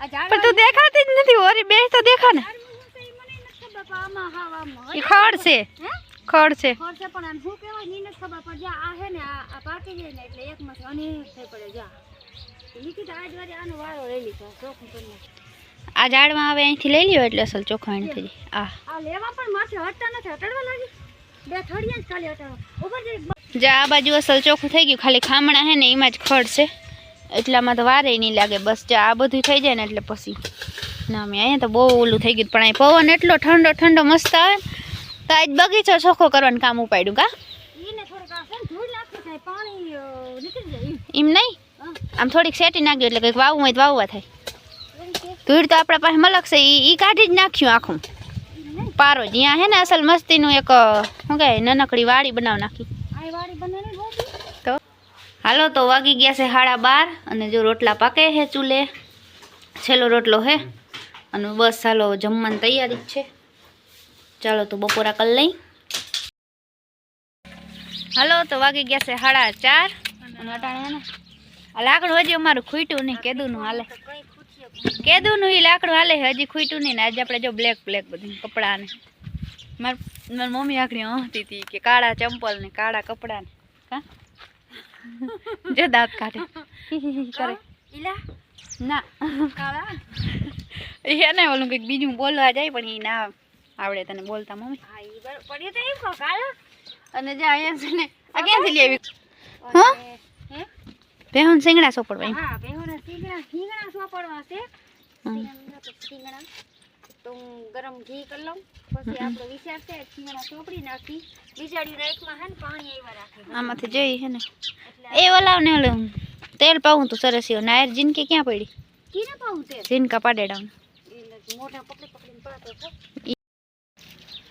આ ઝાડ પણ તું દેખાતી જ નથી ઓરી બે તો દેખા ને. ઝાડમાં હું છે ઈ મને નથી ખબર પણ આમાં હાવ આમ એ ખડ છે. હે? ખડ છે. ખોર છે પણ આમ શું કહેવાયની નથી ખબર પણ જ્યાં આ હે ને આ આ પાકી જાય ને એટલે એક માંથી અનેક થઈ પડે જા. લીધી આજ વારે આનો વારો લઈ લીધો ચોખ્ખું કરી નાખ. આ ઝાડમાં હવે અહીંથી લઈ લ્યો એટલે અસલ ચોખાણ થઈ જાય. આ. આ લેવા પણ માથે હટતા નથી હટાડવા લાગી. બે થડિયા જ ખાલી હટાડવા. ઉપર જઈ જે આ બાજુ અસલ ચોખ્ખું થઈ ગયું. ખાલી ખામણા હે ને એમાં જ ખડ છે. એટલામાં તો વારે નહીં લાગે. બસ જે આ બધું થઈ જાય ને એટલે પછી. ના મેં અહીંયા તો બહુ ઓલું થઈ ગયું. પણ અહીં પવન એટલો ઠંડો ઠંડો મસ્ત આવે તો આજ બગીચો ચોખ્ખો કરવાનું કામ ઉપાડ્યું કા. એમ નહીં? આમ થોડીક સેટી નાખ્યું એટલે કંઈક વાવવું હોય તો વાવવા થાય. ધૂળ તો આપણા પાસે મલકશે એ કાઢી જ નાખ્યું આખું. પારો જ્યાં હે ને અસલ મસ્તીનું એક શું કહે નાનકડી વાડી બનાવી નાખી. વાડી હાલો તો વાગી ગયા છે સાડા બાર અને જો રોટલા પાકે છે ચૂલે. છેલ્લો રોટલો હે. અને બસ ચાલો જમવાની તૈયારી જ છે. ચાલો તો બપોરા કરી લઈ. હાલો તો વાગી ગયા છે સાડા ચાર. અને અટાણે લાકડું હજી અમારું ખૂટ્યું નહીં, કેદુનું હાલે. કેદુનું ઈ લાકડું હાલે હજી ખૂટ્યું નહીં ને આજે આપણે જો બ્લેક બ્લેક બધું કપડાને. મારી, માર મમ્મી આખરી હસતી હતી કે કાળા ચંપલ ને કાળા કપડાને. હા જે દાંત કાઢે કરે ઈલા ના કાળા એને ઓલું કંઈક બીજું બોલવા જાય પણ એ ના આવડે તને બોલતા મમ્મી હા ઈ બરાબર પડ્યું તો એમ કહો કાળા અને જે અહીંયા છે ને આ ક્યાંથી લઈ આવી હા? અને- હે ભેહું સિંગડા સોપડવા હા બેહોના સિંગડા સિંગડા સોપડવા છે હમ. તો હું ગરમ ઘી કરી લઉં. પછી આપણો વિચાર છે ચોપડી નાખી. બીજાડી રાઈકમાં હે ને પાણી એવા રાખી. આમાંથી જોઈ હે ને એ ઓલાવ ને ઓલું તેલ પાવું તું સરસ એવું. નાયર જિનકી ક્યાં પડી? કીને પાવું તેલ? જિનકા પાડેડા મોઢા પકડી પકડીને છે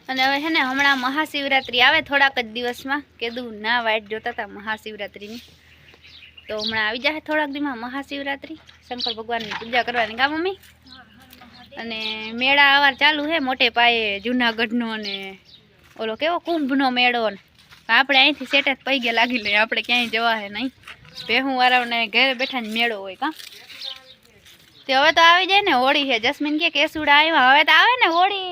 અને હવે છે ને હમણાં મહાશિવરાત્રિ આવે થોડાક જ દિવસમાં. કીધું ના વાઇટ જોતા હતા મહાશિવરાત્રિની. તો હમણાં આવી જાય થોડાક દિવસમાં મહાશિવરાત્રિ. શંકર ભગવાનની પૂજા કરવાની. કા મમ્મી? અને મેળા આવાર ચાલુ છે, મોટે પાયે જૂનાગઢનો અને ઓલો કેવો કુંભનો મેળો ને. આપણે અહીંથી સેટે જ પૈગે લાગી લઈએ, આપણે ક્યાંય જવા હે નહીં. ભેહું વાળાને ઘરે બેઠા મેળો હોય કાં. તે હવે તો આવી જાય ને, હોળી છે. જસ્મીન કે કેસુડા આવ્યા હવે તો આવે ને હોળી.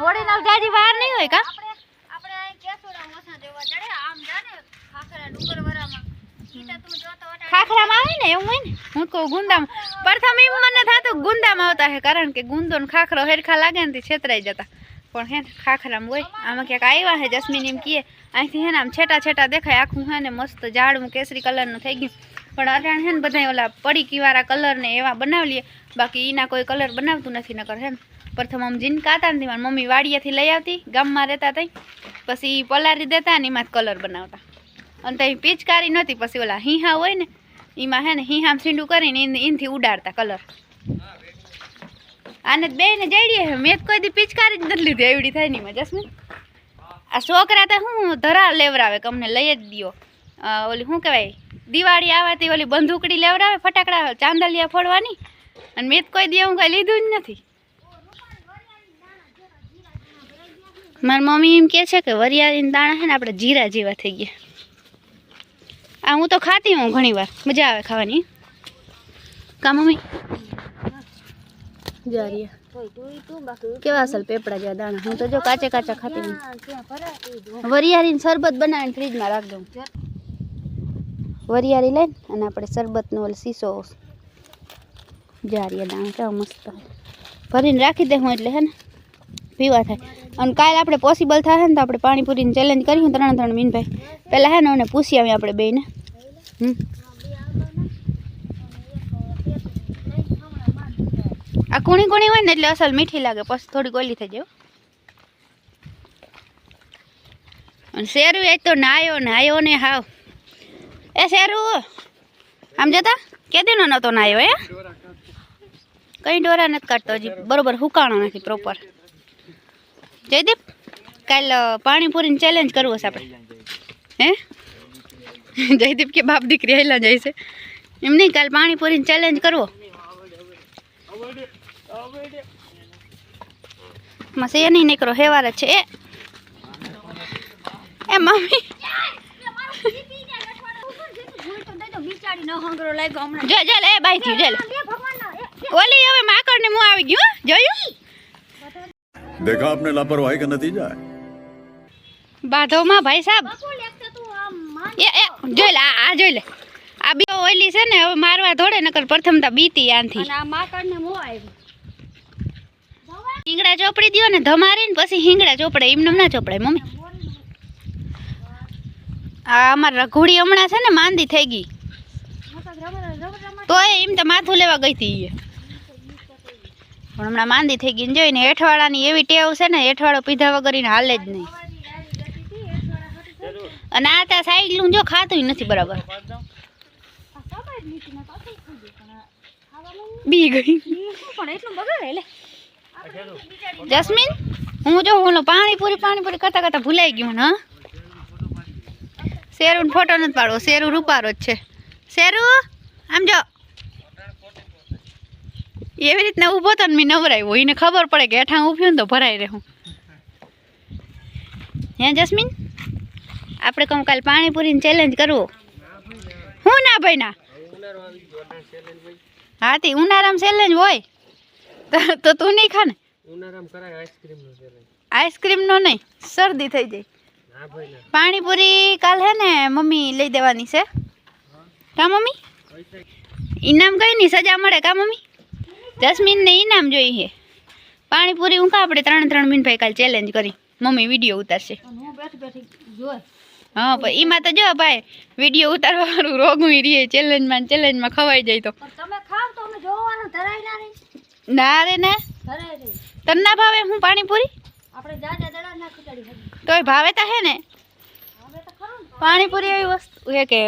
હોળી ના જાજી વાર નહીં હોય કાં. આપણે આપણે કેસુડા ઓછા જોવા જડે આમ જાને, ખાખરા જોતો વટાડે ખાખરામાં આવે ને એવું હોય ને? હું કહું ગુંદામાં. પ્રથમ એમ મને થતું ગુંદામાં આવતા હે, કારણ કે ગુંદો ને ખાખરો હેરખા લાગે ને તે છેતરાઈ જતા. પણ હે ને, ખાખરામાં હોય. આમાં ક્યાંક આવ્યા હે, જસ્મીન એમ કીએ અહીંથી હે ને આમ છેટા છેટા દેખાય, આખું હે ને મસ્ત ઝાડવું, કેસરી કલરનું થઈ ગયું. પણ અટાણ હે ને બધા ઓલા પડીકીવાળા કલર ને એવા બનાવી લઈએ બાકી એના કોઈ કલર બનાવતું નથી, નકર હે ને. પ્રથમ આમ જીનકા હતા ને મમ્મી વાડિયાથી લઈ આવતી, ગામમાં રહેતા તઈ. પછી પલારી દેતા ને એમાં કલર બનાવતા. અને ત્યાં પિચકારી નહોતી, પછી ઓલા હીહા હોય ને, એમાં હે ને હીહામ સીંડું કરીને એનથી ઉડાડતા કલર. આને બે ને હે, મેં કોઈ દી પિચકારી જ નથી લીધી, એવડી થાય નહીં જસ્મીન? આ છોકરા તો હું ધરા લેવરાવે અમને લઈ જ દો ઓલી શું કહેવાય, દિવાળી આવવાથી ઓલી બંદૂકડી લેવરાવે, ફટાકડા, ચાંદલિયા ફોડવાની, અને મેં કોઈ દી હું કઈ લીધું જ નથી. મારી મમ્મી એમ કહે છે કે વરિયાળીના દાણા છે ને, આપણે જીરા જેવા થઈ ગયા. આ હું તો ખાતી હું ઘણી વાર મજા આવે ખાવાની. કા મમ્મી? જારિયા તોય તું તું બાકી કેવા અસલ પેપડા જેવા દાણા? હું તો જો કાચે કાચા ખાતી હોઉં. ત્યાં ત્યાં ભરાતી જ હોય. વરિયાળીનું શરબત બનાવીને ફ્રીજમાં રાખ દઉં. વરિયાળી લઈને અને આપણે શરબતનો ઓલો શીશો જારિયા દાણા કેવા મસ્ત. હોય. ભરીને રાખી દે હું એટલે હે ને. પીવા થાય. અને કાલે આપણે પોસિબલ થાય ને તો આપણે પાણીપુરીની ચેલેન્જ કર્યું ત્રણ ત્રણ મીનભાઈ. પહેલાં હે ને ઓને પૂછી આવી આપણે બેયને. હમ આ કુણી કુણી હોય ને એટલે અસલ મીઠી લાગે, પછી થોડી ગોલી થઈ જાય. અને શેરું એ તો નાયો નાયો ને હાવ. એ શેરું, આમ જતા? કે દિનો નતો નાયો, હે? કઈ ડોરા નથી કાઢતો હજી, બરોબર હુકાણો નથી પ્રોપર જયદીપ, કાલ પાણીપુરીની ચેલેન્જ કરવું છે આપણે. હે? જયદીપ કે બાપ દીકરી હેલા જાય છે. એમ નહીં કાલ પાણીપુરીને ચેલેન્જ કરવો. મસે એ નહીં નીકળો હેવાર જ છે એ. એ મમ્મી. એ બાઈ થી ઓલી હવે માકડ ને આવી ગયું જોયું? લાપરવાહી કા નતીજા બાધવમાં ભાઈ સાહેબ એ એ જોઈ લે આ જોઈ લે. આ બી ઓઈલી છે ને હવે મારવા ધોડે નકર પ્રથમ તો બીતી આનથી. અને આ માકડને મો આવ્યું હિંગડા ચોપડી દ્યો ને ધમારીને પછી હિંગડા ચોપડે એમને ના ચોપડે મમ્મી. આ અમાર રઘોડી હમણાં છે ને માંદી થઈ ગઈ. તો એમ તો માથું લેવા ગઈ હતી. પણ હમણાં માંદી થઈ ગઈ ને જોઈને હેઠવાળાની એવી ટેવ છે ને હેઠવાળો પીધા વગર હાલે જ નહીં. અને આ ત્યાં સાઈડલું જો ખાતું નથી બરાબર. બી ગઈ. હું જસ્મીન, હું જો ઓલો પાણીપુરી પાણીપુરી કરતા કરતા ભૂલાઈ ગયું ને શેરુ ફોટો નથી પાડવો. શેરુ રૂપારો જ છે. શેરુ, આમ જો. એવી રીતના ઊભો તો મેં નવરાવ્યો. એને ખબર પડે કે હેઠા ઊભ્યું ને તો ભરાઈ રહ્યું હે જસ્મીન? આપણે કહું કાલ પાણીપુરીની ચેલેન્જ કરવો. હું ના ભાઈ ના હા તે ઉનાળામાં ચેલેન્જ હોય? તો- તો તું નહીં ખા ને ઉનાળામાં કરાય આઈસ્ક્રીમનો ચેલેન્જ આઈસ્ક્રીમનો નહીં, શરદી થઈ જાય. ના ભાઈ ના પાણીપુરી કાલ હે ને મમ્મી લઈ દેવાની છે. કા મમ્મી? ઇનામ કઈ નહીં સજા મળે કા મમ્મી? જસ્મીનને ઇનામ જોઈએ પાણીપુરી હું કા આપણે ત્રણ ત્રણ મિનિટ ભાઈ કાલ ચેલેન્જ કરી. મમ્મી વીડિયો ઉતારશે. અને હું બેઠી બેઠી જોઈ હા પણ એમાં તો જો ભાઈ વીડિયો ઉતારવા વાળું રોગું રીએ ચેલેન્જમાં ચેલેન્જમાં ખવાઈ જાય તો. તમે ખાવ તો અમે જોવાનું ધરાય ના રહી ના રે ના. તમને તને ના ભાવે હું પાણીપુરી? આપણે જાજા દડા ના ખીચડી તોય ભાવે તો હે ને. પાણીપુરી એવી વસ્તુ છે કે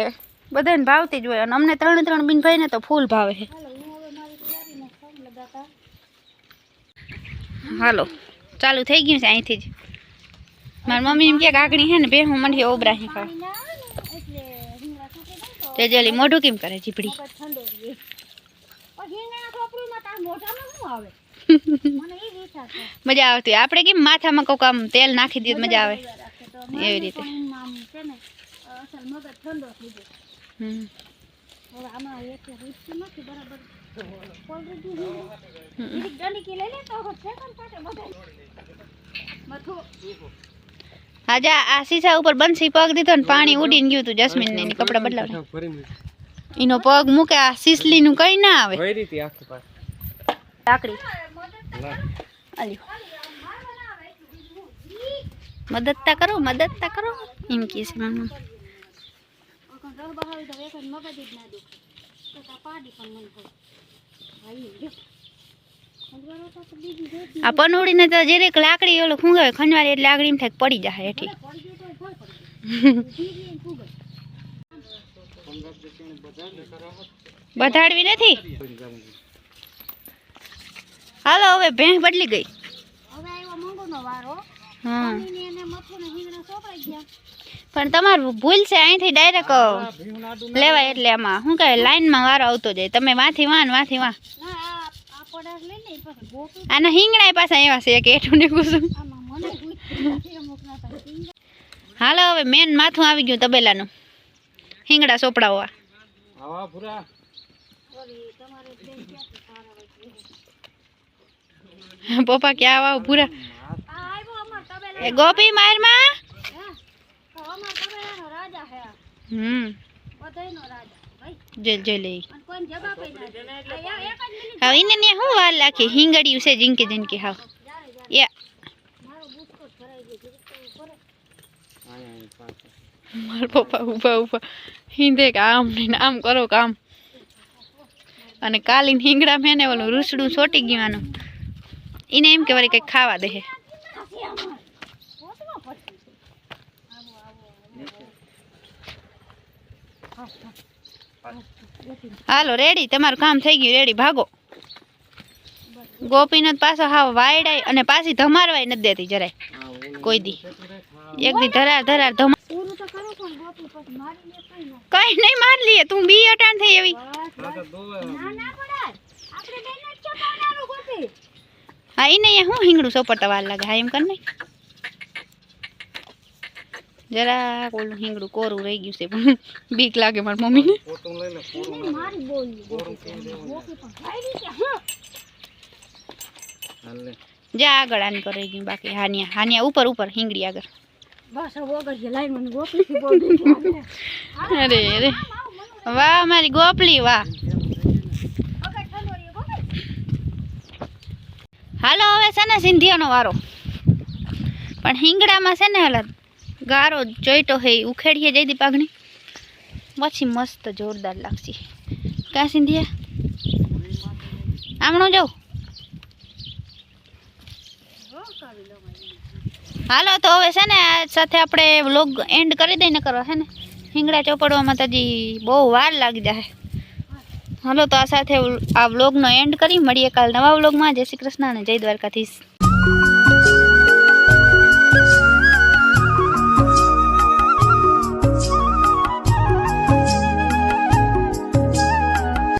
બધાને ભાવતી જ હોય અને અમને ત્રણ ત્રણ બિન ભાઈને તો ફૂલ ભાવે છે. હું હાલો ચાલુ થઈ ગયું છે અહીંથી જ. મારી મમ્મી એમ કે કાકડી હે ને બે હું મંડી ઓબરા હી ખાવ તો જેલી મોઢું કેમ કરે છે મજા આવતી. આપણે કેમ માથામાં કોક આમ તેલ નાખી દઈએ મજા આવે. એવી રીતે. હમ. આજે આ સીસા ઉપર બંસી પગ દીધો ને પાણી ઉડીને ગયું હતું જસ્મીન ને એની કપડા બદલાવ એનો પગ મૂકે આ સીસલીનું કઈ ના આવે. લાકડી. મદદ તા કરો મદદ તા કરો એમ કે છે મામા. અગર રહ બહાવી તો એક જ મગજ જ ના દુખે પાડી પણ મન થાય. ભાઈ જો અંદરો તો તો બીજી જોતી આ પનોડીને તો જરીક લાકડી ઓલું ખૂંગાવે ખંજવારી એટલે લાકડી થાય પડી જાય હેઠી. બધાડવી નથી? હાલો હવે ભેંસ બદલી ગઈ. હવે આવ્યો મંગોનો વારો. હા. ને એને મથું ને હિંગણા સોપડાઈ ગયા. પણ તમારું ભૂલ છે અહીંથી ડાયરેક્ટ લેવાય એટલે આમાં. શું કહેવાય લાઈનમાં વારો આવતો જાય. તમે વાંથી વાન ને વાંથી વાં આના હિંગણાય પાછા એવા છે કે એઠું ને કુસુમ આમાં મને ગુઈ અમુક ના થાય હિંગણા હાલો હવે મેન માથું આવી ગયું તબેલાનું. હિંગડા હોય પપ્પા ક્યાં આવા પૂરા આ આવ્યો અમાર તબેલા એ ગોપી મારમાં. હમ. બધાયનો રાજા ભાઈ. જોઈ જોઈ લઈ. અને કોઈને જવાબ ય ના દે. આ એક- એક જ મિનિટ. હવે એને ને શું વાર લાખી? હિંગડિયું છે જીંકી જીંકી હાવ એ મારો પપ્પા ઊભા ઊભા હિંદે કે આમ ને આમ કરો કામ. અને કાલીન હિંગડા મેને ઓલું રૂસડું સોટી ગયું આનું. એને એમ કે વળી કંઈક ખાવા દે આથી આમાં. પોતમાં પડી. આવો, આવો, આવો. હાલો રેડી તમારું કામ થઈ ગયું. રેડી ભાગો. ગોપીનાથ પાછો હા વાયડાય અને પાછી ધમારવાય નથી દેતી જરાય. કોઈ દી. એક દી ધરાર ધરાર, ધમા કઈ નહીં, માર લઈએ. તું બી અટાણ થઈ એવી. હા એ અહીંયા હું હિંગડું સોપડતા વાર લાગે. હા, એમ કર નહીં જરા ઓલું હિંગડું કોરું રહી ગયું છે પણ બીક લાગે મારી મમ્મીને. જા આગળ આની પર રહી ગયું બાકી હાનિયા હાનિયા ઉપર ઉપર હિંગડી આગળ. અરે અરે. વાહ મારી ગોપલી વાહ. હાલો હવે છે ને સિંધિયાનો વારો. પણ હિંગડામાં છે ને ગારો જોઈતો હે ઉખેડીએ જઈ દી પાઘણી પછી મસ્ત જોરદાર લાગશે. ક્યાં સિંધિયા? આમણો જાઉં હાલો, તો હવે છે ને સાથે આપણે વ્લોગ એન્ડ કરી દઈને કરો છે ને હિંગડા ચોપડવામાં તો હજી બહુ વાર લાગી જાય હાલો, તો આ સાથે આ વ્લોગનો એન્ડ કરી, મળીએ કાલ નવા વ્લોગમાં જય શ્રી કૃષ્ણ અને જય દ્વારકાધીશ.